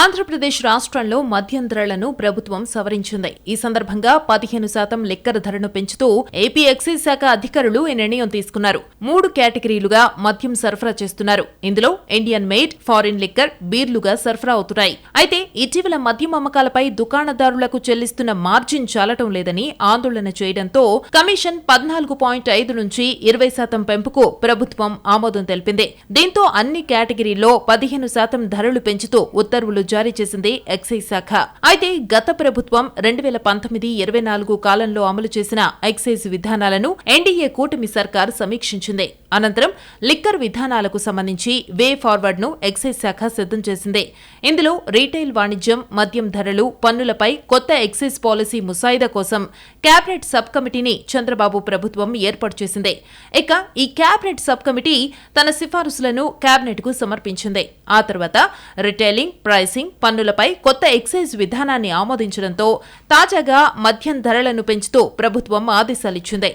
ఆంధ్రప్రదేశ్ రాష్ట్రంలో మద్యం ధరలను ప్రభుత్వం సవరించింది. ఈ సందర్భంగా పదిహేను శాతం లిక్కర్ ధరను పెంచుతూ ఏపీ ఎక్సైజ్ శాఖ అధికారులు ఈ నిర్ణయం తీసుకున్నారు. మూడు కేటగిరీలుగా మద్యం సరఫరా చేస్తున్నారు. ఇందులో ఇండియన్ మేడ్ ఫారిన్ లిక్కర్ బీర్లుగా సరఫరా అవుతున్నాయి. అయితే ఇటీవల మద్యం అమ్మకాలపై దుకాణదారులకు చెల్లిస్తున్న మార్జిన్ చాలటం లేదని ఆందోళన చేయడంతో కమిషన్ పద్నాలుగు పాయింట్ ఐదు నుంచి ఇరవై శాతం పెంపుకు ప్రభుత్వం ఆమోదం తెలిపింది. దీంతో అన్ని కేటగిరీల్లో పదిహేను శాతం ధరలు పెంచుతూ ఉత్తర్వులు జారీ చేసింది ఎక్సైజ్ శాఖ. అయితే గత ప్రభుత్వం రెండు వేల పంతొమ్మిది ఇరవై నాలుగు కాలంలో అమలు చేసిన ఎక్సైజ్ విధానాలను ఎన్డీఏ కూటమి సర్కార్ సమీక్షించింది. అనంతరం లిక్కర్ విధానాలకు సంబంధించి వే ఫార్వర్డ్ను ఎక్సైజ్ శాఖ సిద్ధం చేసింది. ఇందులో రీటైల్ వాణిజ్యం మద్యం ధరలు పన్నులపై కొత్త ఎక్సైజ్ పాలసీ ముసాయిదా కోసం కేబినెట్ సబ్ కమిటీని చంద్రబాబు ప్రభుత్వం ఏర్పాటు చేసింది. ఇక ఈ కేబినెట్ సబ్ కమిటీ తన సిఫారసులను కేబినెట్కు సమర్పించింది. ఆ తర్వాత రిటైలింగ్ ప్రైసింగ్ పన్నులపై కొత్త ఎక్సైజ్ విధానాన్ని ఆమోదించడంతో తాజాగా మద్యం ధరలను పెంచుతూ ప్రభుత్వం ఆదేశాలిచ్చింది